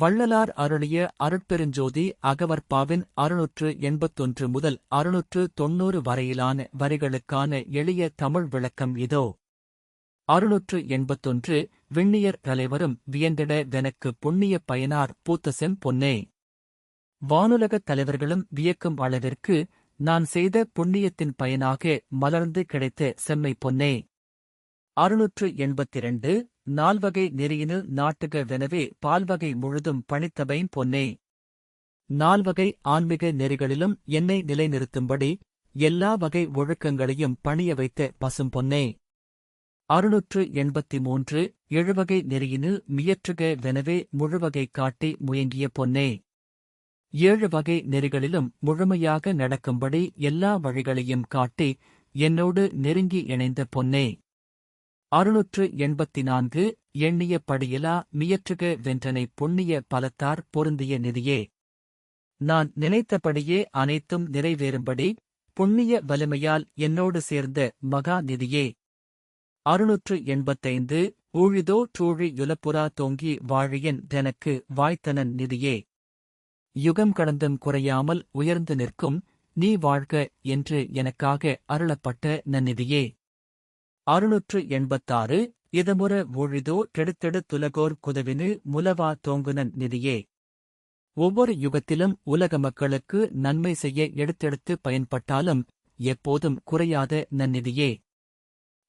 வள்ளலார் அருளிய அருட்பெருஞ்சோதி அகவற்பாவின் அறுநூற்று எண்பத்தொன்று முதல் அறுநூற்று தொன்னூறு வரையிலான வரிகளுக்கான எளிய தமிழ் விளக்கம் இதோ. அறுநூற்று எண்பத்தொன்று விண்ணியர் தலைவரும் வியந்திட வெனக்கு புண்ணிய பயனார் பூத்தசெம் பொன்னே. வானுலகத் தலைவர்களும் வியக்கும் அளவிற்கு நான் செய்த புண்ணியத்தின் பயனாக மலர்ந்து கிடைத்த செம்மை பொன்னே. அறுநூற்று எண்பத்திரண்டு நால்வகை நெறியினில் நாட்டுக வெனவே பால்வகை முழுதும் பணித்தபைன் பொன்னே. நால்வகை ஆன்மீக நெறிகளிலும் என்னை நிலைநிறுத்தும்படி எல்லா வகை ஒழுக்கங்களையும் பணிய வைத்த பசும் பொன்னே. அறுநூற்று எண்பத்தி மூன்று எழுவகை நெறியினில் மியற்றுக வெனவே முழுவகை காட்டி முயங்கிய பொன்னே. ஏழு வகை நெறிகளிலும் முழுமையாக நடக்கும்படி எல்லா வழிகளையும் காட்டி என்னோடு நெருங்கி இணைந்த பொன்னே. அறுநூற்று எண்பத்தி நான்கு எண்ணிய படியிலா மியற்றுக வென்றனை பொன்னிய பலத்தார் பொருந்திய நிதியே. நான் நினைத்தபடியே அனைத்தும் நிறைவேறும்படி புண்ணிய வலிமையால் என்னோடு சேர்ந்த மகா நிதியே. அறுநூற்று எண்பத்தைந்து ஊழிதோ டூழி யுலப்புறா தொங்கி வாழியன் தெனக்கு வாய்த்தனன் நிதியே. யுகம் கடந்தும் குறையாமல் உயர்ந்து நிற்கும் நீ வாழ்க என்று எனக்காக அருளப்பட்ட நன்னிதியே அறுநூற்று எண்பத்தாறு இதமுற ஊழிதோ கெடுத்தெடு துலகோர் குதவினு முலவா தோங்குனன் நிதியே. ஒவ்வொரு யுகத்திலும் உலக மக்களுக்கு நன்மை செய்ய எடுத்தெடுத்து பயன்பட்டாலும் எப்போதும் குறையாத நன்னிதியே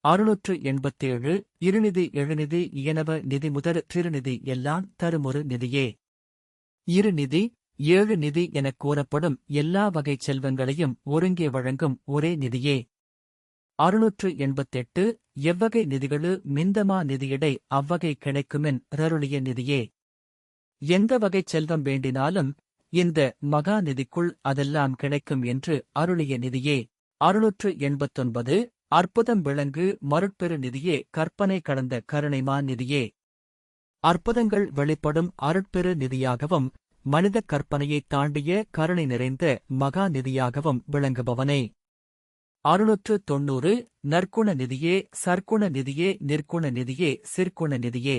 அறுநூற்று எண்பத்தேழு இருநிதி எழுநிதி இயனவ நிதி முதற் திருநிதி எல்லாம் தருமொரு நிதியே. இருநிதி ஏழு நிதி எனக் கூறப்படும் எல்லா வகைச் செல்வங்களையும் ஒருங்கே வழங்கும் ஒரே நிதியே. அறுநூற்று எண்பத்தெட்டு எவ்வகை நிதிகளு மிந்தமா நிதியிடை அவ்வகை கிடைக்குமென் ரருளிய நிதியே. எந்த வகை செல்வம் வேண்டினாலும் இந்த மகா நிதிக்குள் அதெல்லாம் கிடைக்கும் என்று அருளிய நிதியே. அறுநூற்று எண்பத்தொன்பது அற்புதம் விளங்கு மருட்பெரு நிதியே கற்பனை கடந்த கருணைமா நிதியே. அற்புதங்கள் வெளிப்படும் அருட்பெரு நிதியாகவும் மனித கற்பனையைத் தாண்டிய கருணை நிறைந்த மகா நிதியாகவும் விளங்குபவனே. அறுநூற்று தொன்னூறு நற்குண நிதியே சற்குண நிதியே நிற்குண நிதியே சிற்குண நிதியே.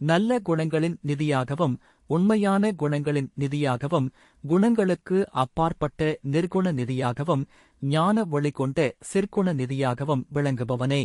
நல்ல குணங்களின் நிதியாகவும் உண்மையான குணங்களின் நிதியாகவும் குணங்களுக்கு அப்பாற்பட்ட நிர்குண நிதியாகவும் ஞான ஒளி கொண்ட சிற்குண நிதியாகவும் விளங்குபவனே.